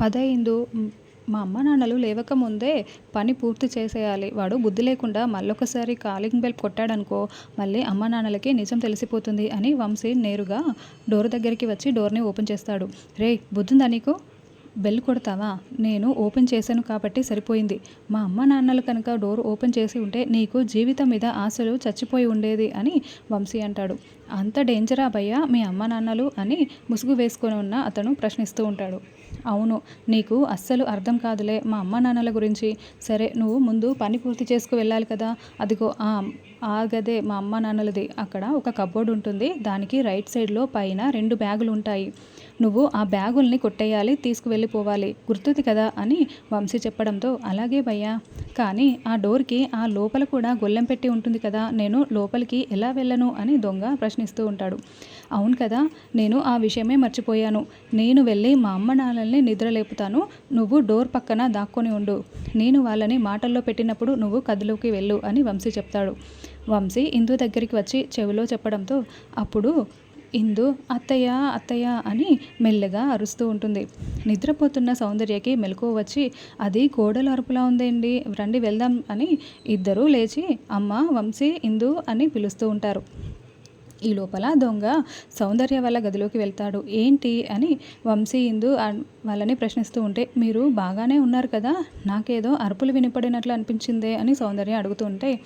పదైందు మా అమ్మ నాన్నలు లేవక ముందే పని పూర్తి చేసేయాలి. వాడు బుద్ధి లేకుండా మళ్ళొకసారి కాలింగ్ బెల్ కొట్టాడనుకో మళ్ళీ అమ్మ నాన్నలకి నిజం తెలిసిపోతుంది అని వంశీ నేరుగా డోర్ దగ్గరికి వచ్చి డోర్ని ఓపెన్ చేస్తాడు. రే బుద్ధుందా నీకు? బెల్ కొడతావా? నేను ఓపెన్ చేశాను కాబట్టి సరిపోయింది. మా అమ్మ నాన్నలు కనుక డోర్ ఓపెన్ చేసి ఉంటే నీకు జీవితం మీద ఆశలు చచ్చిపోయి ఉండేది అని వంశీ అంటాడు. అంత డేంజరా భయ్యా మీ అమ్మ నాన్నలు అని ముసుగు వేసుకొని ఉన్న అతను ప్రశ్నిస్తూ ఉంటాడు. అవును నీకు అస్సలు అర్థం కాదులే మా అమ్మ నాన్నల గురించి. సరే నువ్వు ముందు పని పూర్తి చేసుకు వెళ్ళాలి కదా. అదిగో ఆ ఆ గదే మా అమ్మ నాన్నలది. అక్కడ ఒక కబోర్డ్ ఉంటుంది. దానికి రైట్ సైడ్లో పైన రెండు బ్యాగులు ఉంటాయి. నువ్వు ఆ బ్యాగుల్ని కొట్టేయాలి తీసుకువెళ్ళిపోవాలి. గుర్తుంది కదా అని వంశీ చెప్పడంతో అలాగే భయ్యా. కానీ ఆ డోర్కి ఆ లోపల కూడా గొల్లెం పెట్టి ఉంటుంది కదా నేను లోపలికి ఎలా వెళ్ళను అని దొంగ ప్రశ్నిస్తూ ఉంటాడు. అవును కదా నేను ఆ విషయమే మర్చిపోయాను. నేను వెళ్ళి మా అమ్మ నాన్నల్ని నిద్రలేపుతాను. నువ్వు డోర్ పక్కన దాక్కొని ఉండు. నేను వాళ్ళని మాటల్లో పెట్టినప్పుడు నువ్వు కథలోకి వెళ్ళు అని వంశీ చెప్తాడు. వంశీ ఇందు దగ్గరికి వచ్చి చెవిలో చెప్పడంతో అప్పుడు ఇందు అత్తయ్య అత్తయ్య అని మెల్లగా అరుస్తూ ఉంటుంది. నిద్రపోతున్న సౌందర్యకి మెలకువ వచ్చి అది కోడలు అరుపులా ఉందండి రండి వెళ్దాం అని ఇద్దరూ లేచి అమ్మ వంశీ ఇందు అని పిలుస్తూ ఉంటారు. ఈ లోపల దొంగ సౌందర్య వాళ్ళ గదిలోకి వెళ్తాడు. ఏంటి అని వంశీ ఇందు వాళ్ళని ప్రశ్నిస్తూ ఉంటే మీరు బాగానే ఉన్నారు కదా? నాకేదో అరుపులు వినపడినట్లు అనిపించిందే అని సౌందర్య అడుగుతుంటే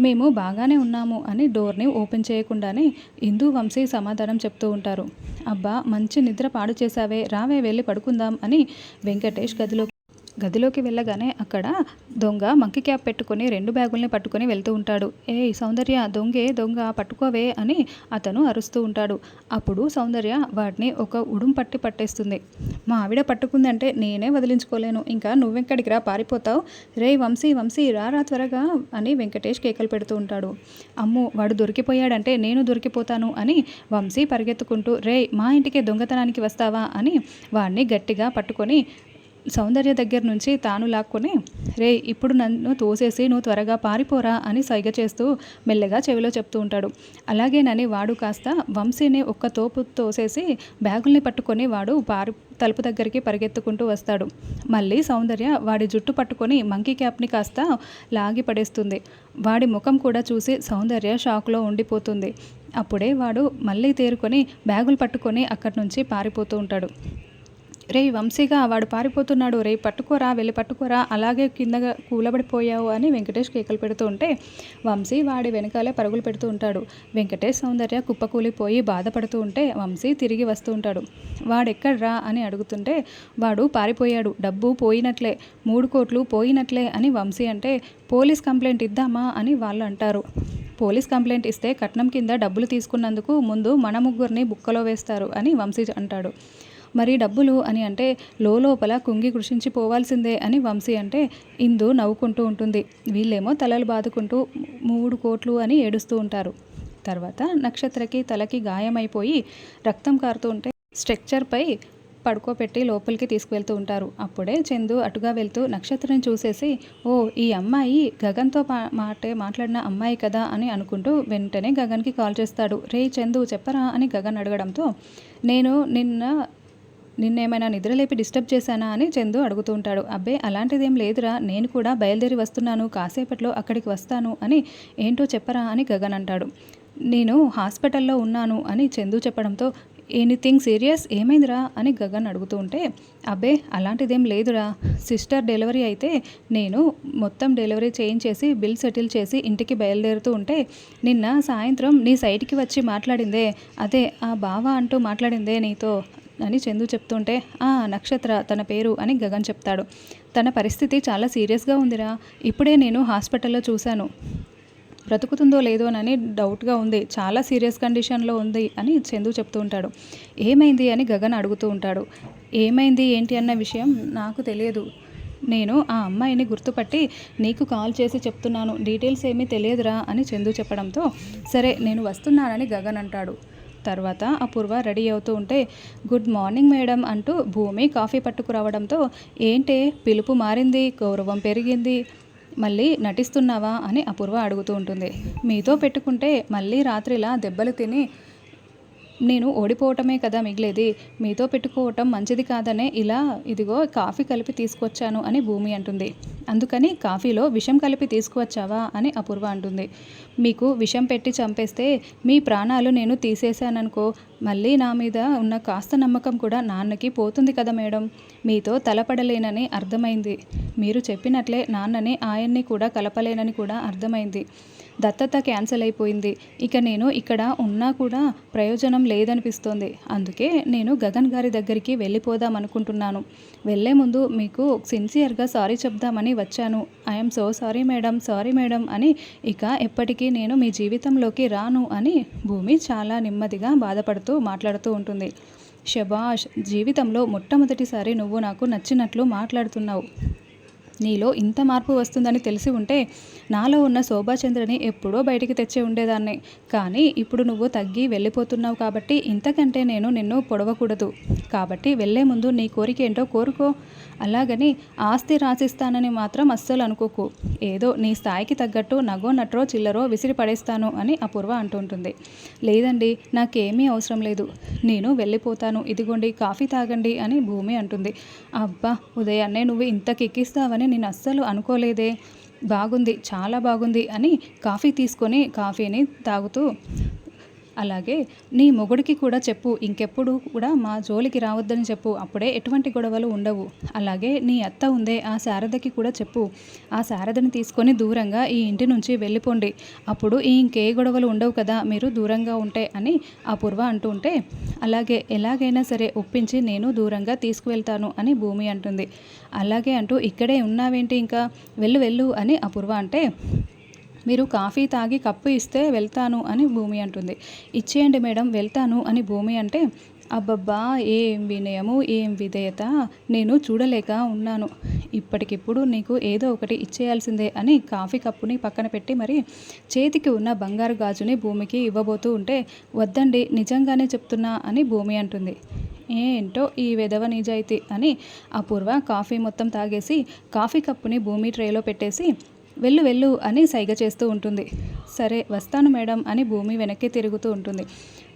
మేము బాగానే ఉన్నాము అని డోర్ని ఓపెన్ చేయకుండానే ఇందు వంశీ సమాధానం చెప్తూ ఉంటారు. అబ్బా మంచి నిద్ర పాడు చేశావే రావే వెళ్ళి పడుకుందాం అని వెంకటేష్ గదిలో గదిలోకి వెళ్ళగానే అక్కడ దొంగ మంకీ క్యాప్ పెట్టుకొని రెండు బ్యాగుల్ని పట్టుకొని వెళ్తూ ఉంటాడు. ఏ సౌందర్య దొంగే దొంగ పట్టుకోవే అని అతను అరుస్తూ ఉంటాడు. అప్పుడు సౌందర్య వాటిని ఒక ఉడుం పట్టి పట్టేస్తుంది. మా ఆవిడ పట్టుకుందంటే నేనే వదిలించుకోలేను. ఇంకా నువ్వెక్కడికి రా పారిపోతావు? రే వంశీ వంశీ రారా త్వరగా అని వెంకటేష్ కేకలు పెడుతూ ఉంటాడు. అమ్ము వాడు దొరికిపోయాడంటే నేను దొరికిపోతాను అని వంశీ పరిగెత్తుకుంటూ రే మా ఇంటికే దొంగతనానికి వస్తావా అని వాడిని గట్టిగా పట్టుకొని సౌందర్య దగ్గర నుంచి తాను లాక్కొని రే ఇప్పుడు నన్ను తోసేసి నువ్వు త్వరగా పారిపోరా అని సైగ చేస్తూ మెల్లగా చెవిలో చెప్తూ ఉంటాడు. అలాగేనని వాడు కాస్త వంశీని ఒక్క తోపు తోసేసి బ్యాగుల్ని పట్టుకొని వాడు పారి తలుపు దగ్గరికి పరిగెత్తుకుంటూ వస్తాడు. మళ్ళీ సౌందర్య వాడి జుట్టు పట్టుకొని మంకీ క్యాప్ని కాస్త లాగి పడేస్తుంది. వాడి ముఖం కూడా చూసి సౌందర్య షాక్లో ఉండిపోతుంది. అప్పుడే వాడు మళ్ళీ తేరుకొని బ్యాగులు పట్టుకొని అక్కడి నుంచి పారిపోతూ ఉంటాడు. రే వంశీగా వాడు పారిపోతున్నాడు. రే పట్టుకోరా వెళ్ళి పట్టుకోరా అలాగే కిందగా కూలబడిపోయావు అని వెంకటేష్ కేకలు పెడుతూ ఉంటే వంశీ వాడి వెనకాలే పరుగులు పెడుతూ ఉంటాడు. వెంకటేష్ సౌందర్య కుప్పకూలిపోయి బాధపడుతూ ఉంటే వంశీ తిరిగి వస్తూ ఉంటాడు. వాడెక్కడ్రా? అని అడుగుతుంటే వాడు పారిపోయాడు. డబ్బు పోయినట్లే మూడు కోట్లు పోయినట్లే అని వంశీ అంటే పోలీస్ కంప్లైంట్ ఇద్దామా? అని వాళ్ళు అంటారు. పోలీస్ కంప్లైంట్ ఇస్తే కట్నం కింద డబ్బులు తీసుకున్నందుకు ముందు మన ముగ్గురిని బుక్కలో వేస్తారు అని వంశీ అంటాడు. మరి డబ్బులు అని అంటే లోపల కుంగి కృషించిపోవాల్సిందే అని వంశీ అంటే ఇందు నవ్వుకుంటూ ఉంటుంది. వీళ్ళేమో తలలు బాదుకుంటూ మూడు కోట్లు అని ఏడుస్తూ ఉంటారు. తర్వాత నక్షత్రకి తలకి గాయమైపోయి రక్తం కారుతూ ఉంటే స్ట్రక్చర్పై పడుకోబెట్టి లోపలికి తీసుకువెళ్తూ ఉంటారు. అప్పుడే చందు అటుగా వెళ్తూ నక్షత్రం చూసేసి ఓ ఈ అమ్మాయి గగన్తో మా మాటే మాట్లాడిన అమ్మాయి కదా అని అనుకుంటూ వెంటనే గగన్కి కాల్ చేస్తాడు. రే చందు చెప్పరా అని గగన్ అడగడంతో నేను నిన్న నిన్నేమైనా నిద్రలేపి డిస్టర్బ్ చేశానా అని చందు అడుగుతూ ఉంటాడు. అబ్బే అలాంటిదేం లేదురా నేను కూడా బయలుదేరి వస్తున్నాను కాసేపట్లో అక్కడికి వస్తాను అని ఏంటో చెప్పరా అని గగన్ అంటాడు. నేను హాస్పిటల్లో ఉన్నాను అని చందు చెప్పడంతో ఎనీథింగ్ సీరియస్? ఏమైందిరా? అని గగన్ అడుగుతూ ఉంటే అబ్బే అలాంటిదేం లేదురా. సిస్టర్ డెలివరీ అయితే నేను మొత్తం డెలివరీ చేయించేసి బిల్ సెటిల్ చేసి ఇంటికి బయలుదేరుతూ ఉంటే నిన్న సాయంత్రం నీ సైట్కి వచ్చి మాట్లాడిందే. అదే ఆ బావ అంటూ మాట్లాడిందే నీతో అని చందు చెప్తుంటే ఆ నక్షత్ర తన పేరు అని గగన్ చెప్తాడు. తన పరిస్థితి చాలా సీరియస్గా ఉందిరా. ఇప్పుడే నేను హాస్పిటల్లో చూశాను. బ్రతుకుతుందో లేదోనని డౌట్గా ఉంది. చాలా సీరియస్ కండిషన్లో ఉంది అని చందు చెప్తూ ఉంటాడు. ఏమైంది? అని గగన్ అడుగుతూ ఉంటాడు. ఏమైంది? ఏంటి? అన్న విషయం నాకు తెలియదు. నేను ఆ అమ్మాయిని గుర్తుపట్టి నీకు కాల్ చేసి చెప్తున్నాను. డీటెయిల్స్ ఏమీ తెలియదురా అని చందు చెప్పడంతో సరే నేను వస్తున్నానని గగన్ అంటాడు. తర్వాత అపూర్వ రెడీ అవుతూ ఉంటే గుడ్ మార్నింగ్ మేడం అంటూ భూమి కాఫీ పట్టుకురావడంతో ఏంటే పిలుపు మారింది గౌరవం పెరిగింది మళ్ళీ నటిస్తున్నావా? అని అపూర్వ అడుగుతూ ఉంటుంది. మీతో పెట్టుకుంటే మళ్ళీ రాత్రిలా దెబ్బలు తిని నేను ఓడిపోవటమే కదా మిగిలేది. మీతో పెట్టుకోవటం మంచిది కాదనే ఇలా ఇదిగో కాఫీ కలిపి తీసుకొచ్చాను అని భూమి అంటుంది. అందుకని కాఫీలో విషం కలిపి తీసుకువచ్చావా అని అపూర్వ అంటుంది. మీకు విషం పెట్టి చంపేస్తే మీ ప్రాణాలు నేను తీసేశాననుకో మళ్ళీ నా మీద ఉన్న కాస్త నమ్మకం కూడా నాన్నకి పోతుంది కదా మేడం. మీతో తలపడలేనని అర్థమైంది. మీరు చెప్పినట్లే నాన్నని ఆయన్ని కూడా కలపలేనని కూడా అర్థమైంది. దత్తత క్యాన్సిల్ అయిపోయింది. ఇక నేను ఇక్కడ ఉన్నా కూడా ప్రయోజనం లేదనిపిస్తోంది. అందుకే నేను గగన్ గారి దగ్గరికి వెళ్ళిపోదాం అనుకుంటున్నాను. వెళ్ళే ముందు మీకు సిన్సియర్గా సారీ చెప్దామని వచ్చాను. I'm so sorry madam sorry madam అని ఇక ఎప్పటికీ నేను మీ జీవితంలోకి రాను అని భూమి చాలా నెమ్మదిగా బాధపడుతూ మాట్లాడుతూ ఉంటుంది. శబాష్ జీవితంలో మొట్టమొదటిసారి నువ్వు నాకు నచ్చినట్లు మాట్లాడుతున్నావు. నీలో ఇంత మార్పు వస్తుందని తెలిసి ఉంటే నాలో ఉన్న శోభాచంద్రని ఎప్పుడో బయటికి తెచ్చి ఉండేదాన్ని. కానీ ఇప్పుడు నువ్వు తగ్గి వెళ్ళిపోతున్నావు కాబట్టి ఇంతకంటే నేను నిన్ను పొడవకూడదు. కాబట్టి వెళ్ళే ముందు నీ కోరిక ఏంటో కోరుకో. అలాగని ఆస్తి రాసిస్తానని మాత్రం అస్సలు అనుకోకు. ఏదో నీ స్థాయికి తగ్గట్టు నగో నట్రో చిల్లరో విసిరి పడేస్తాను అని అపూర్వ అంటుంటుంది లేదండి నాకేమీ అవసరం లేదు. నేను వెళ్ళిపోతాను. ఇదిగోండి కాఫీ తాగండి అని భూమి అంటుంది. అబ్బా ఉదయాన్నే నువ్వు ఇంత కిక్కిస్తావని నేను అస్సలు అనుకోలేదే. బాగుంది చాలా బాగుంది అని కాఫీ తీసుకొని కాఫీని తాగుతూ అలాగే నీ మొగుడికి కూడా చెప్పు ఇంకెప్పుడు కూడా మా జోలికి రావద్దని చెప్పు అప్పుడే ఎటువంటి గొడవలు ఉండవు. అలాగే నీ అత్త ఉందే ఆ శారదకి కూడా చెప్పు ఆ శారదని తీసుకొని దూరంగా ఈ ఇంటి నుంచి వెళ్ళిపోండి. అప్పుడు ఇంకే గొడవలు ఉండవు కదా మీరు దూరంగా ఉంటే అని అపూర్వ అంటూ ఉంటే అలాగే ఎలాగైనా సరే ఒప్పించి నేను దూరంగా తీసుకువెళ్తాను అని భూమి అంటుంది. అలాగే అంటూ ఇక్కడే ఉన్నావేంటి ఇంకా? వెళ్ళు వెళ్ళు అని అపూర్వ అంటే మీరు కాఫీ తాగి కప్పు ఇస్తే వెళ్తాను అని భూమి అంటుంది. ఇచ్చేయండి మేడం వెళ్తాను అని భూమి అంటే అబ్బబ్బా ఏం వినయము ఏం విధేయత నేను చూడలేక ఉన్నాను. ఇప్పటికిప్పుడు నీకు ఏదో ఒకటి ఇచ్చేయాల్సిందే అని కాఫీ కప్పుని పక్కన పెట్టి మరి చేతికి ఉన్న బంగారు గాజుని భూమికి ఇవ్వబోతూ ఉంటే వద్దండి నిజంగానే చెప్తున్నా అని భూమి అంటుంది. ఏంటో ఈ విధవ నిజాయితీ అని అపూర్వ కాఫీ మొత్తం తాగేసి కాఫీ కప్పుని భూమి ట్రేలో పెట్టేసి వెళ్ళు వెళ్ళు అని సైగ చేస్తూ ఉంటుంది. సరే వస్తాను మేడం అని భూమి వెనక్కి తిరుగుతూ ఉంటుంది.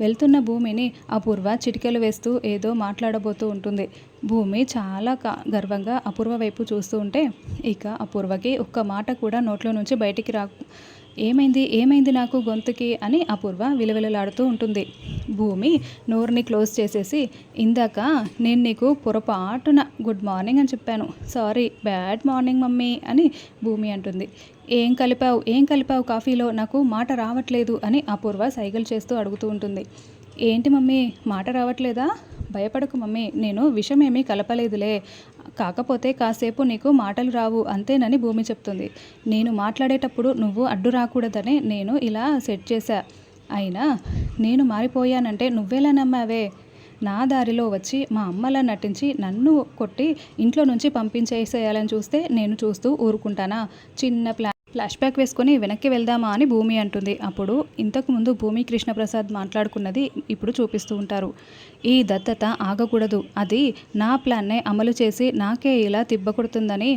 వెళ్తున్న భూమిని అపూర్వ చిటికెలు వేస్తూ ఏదో మాట్లాడబోతూ ఉంటుంది. భూమి చాలా గర్వంగా అపూర్వ వైపు చూస్తూ ఉంటే ఇక అపూర్వకి ఒక్క మాట కూడా నోట్లో నుంచి బయటికి రా ఏమైంది ఏమైంది నాకు గొంతుకి అని అపూర్వ విలువలలాడుతూ ఉంటుంది. భూమి నోరుని క్లోజ్ చేసేసి ఇందాక నేను నీకు పొరపాటున గుడ్ మార్నింగ్ అని చెప్పాను. సారీ బ్యాడ్ మార్నింగ్ మమ్మీ అని భూమి అంటుంది. ఏం కలిపావు? ఏం కలిపావు కాఫీలో? నాకు మాట రావట్లేదు అని అపూర్వ సైగలు చేస్తూ అడుగుతూ ఉంటుంది. ఏంటి మమ్మీ? మాట రావట్లేదా? భయపడకు మమ్మీ. నేను విషమేమీ కలపలేదులే. కాకపోతే కాసేపు నీకు మాటలు రావు అంతేనని భూమి చెప్తుంది. నేను మాట్లాడేటప్పుడు నువ్వు అడ్డు రాకూడదని నేను ఇలా సెట్ చేశా. అయినా నేను మారిపోయానంటే నువ్వెలా నమ్మావే? నా దారిలో వచ్చి మా అమ్మలా నటించి నన్ను కొట్టి ఇంట్లో నుంచి పంపించేసేయాలని చూస్తే నేను చూస్తూ ఊరుకుంటానా? చిన్న ప్లా ఫ్లాష్ బ్యాక్ వేసుకొని వెనక్కి వెళ్దామా అని భూమి అంటుంది. అప్పుడు ఇంతకుముందు భూమి కృష్ణప్రసాద్ మాట్లాడుకున్నది ఇప్పుడు చూపిస్తూ ఉంటారు. ఈ దత్తత ఆగకూడదు. అది నా ప్లాన్నే అమలు చేసి నాకే ఇలా తిబ్బకొడుతుందని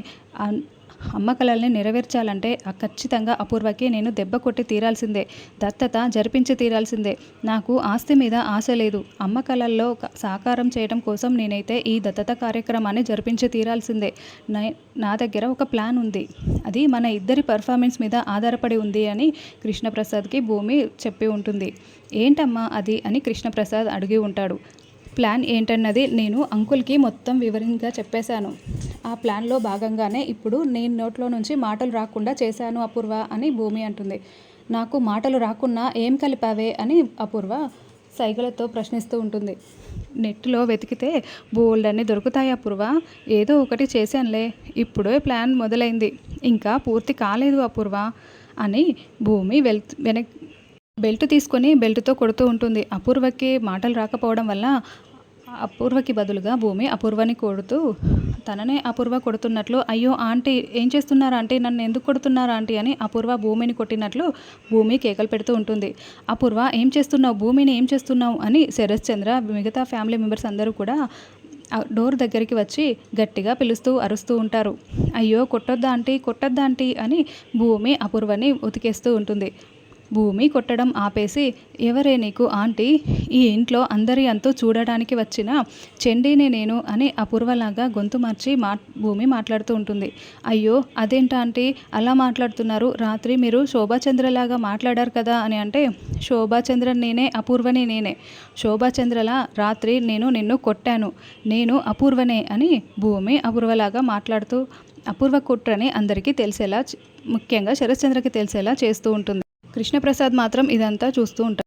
అమ్మ కళల్ని నెరవేర్చాలంటే ఖచ్చితంగా అపూర్వకి నేను దెబ్బ కొట్టి తీరాల్సిందే. దత్తత జరిపించి తీరాల్సిందే. నాకు ఆస్తి మీద ఆశ లేదు. అమ్మ కళల్లో సాకారం చేయడం కోసం నేనైతే ఈ దత్తత కార్యక్రమాన్ని జరిపించి తీరాల్సిందే. నా దగ్గర ఒక ప్లాన్ ఉంది. అది మన ఇద్దరి పర్ఫార్మెన్స్ మీద ఆధారపడి ఉంది అని కృష్ణప్రసాద్కి భూమి చెప్పి ఉంటుంది. ఏంటమ్మా అది? అని కృష్ణప్రసాద్ అడిగి ఉంటాడు. ప్లాన్ ఏంటన్నది నేను అంకుల్కి మొత్తం వివరంగా చెప్పేశాను. ఆ ప్లాన్లో భాగంగానే ఇప్పుడు నేను నోట్లో నుంచి మాటలు రాకుండా చేశాను అపూర్వ అని భూమి అంటుంది. నాకు మాటలు రాకున్నా ఏం కలిపావే అని అపూర్వ సైగలతో ప్రశ్నిస్తూ ఉంటుంది. నెట్లో వెతికితే బోల్డ్ అన్ని దొరుకుతాయి అపూర్వ. ఏదో ఒకటి చేశానులే ఇప్పుడే ప్లాన్ మొదలైంది. ఇంకా పూర్తి కాలేదు అపూర్వ అని భూమి వెల్ వెనక్ బెల్ట్ తీసుకొని బెల్ట్తో కొడుతూ ఉంటుంది. అపూర్వకి మాటలు రాకపోవడం వల్ల అపూర్వకి బదులుగా భూమి అపూర్వని కొడుతూ తననే అపూర్వ కొడుతున్నట్లు అయ్యో ఆంటీ ఏం చేస్తున్నారు ఆంటీ? నన్ను ఎందుకు కొడుతున్నారు ఆంటీ? అని అపూర్వ భూమిని కొట్టినట్లు భూమి కేకలు పెడుతూ ఉంటుంది. అపూర్వ ఏం చేస్తున్నావు? భూమిని ఏం చేస్తున్నావు? అని శరత్ చంద్ర మిగతా ఫ్యామిలీ మెంబర్స్ అందరూ కూడా డోర్ దగ్గరికి వచ్చి గట్టిగా పిలుస్తూ అరుస్తూ ఉంటారు. అయ్యో కొట్టొద్దా ఆంటీ? కొట్టొద్దా ఆంటీ? అని భూమి అపూర్వని ఉతికేస్తూ ఉంటుంది. భూమి కొట్టడం ఆపేసి ఎవరే నీకు ఆంటీ? ఈ ఇంట్లో అందరి అంతు చూడడానికి వచ్చిన చెండీనే నేను అని అపూర్వలాగా గొంతు మార్చి మా భూమి మాట్లాడుతూ ఉంటుంది. అయ్యో అదేంటా ఆంటీ? అలా మాట్లాడుతున్నారు. రాత్రి మీరు శోభాచంద్రలాగా మాట్లాడారు కదా అని అంటే శోభాచంద్ర నేనే అపూర్వని నేనే. శోభాచంద్రలా రాత్రి నేను నిన్ను కొట్టాను. నేను అపూర్వనే అని భూమి అపూర్వలాగా మాట్లాడుతూ అపూర్వ కుట్రని అందరికీ తెలిసేలా ముఖ్యంగా శరశ్చంద్రకి తెలిసేలా చేస్తూ ఉంటుంది. కృష్ణప్రసాద్ మాత్రం ఇదంతా చూస్తూ ఉంటాడు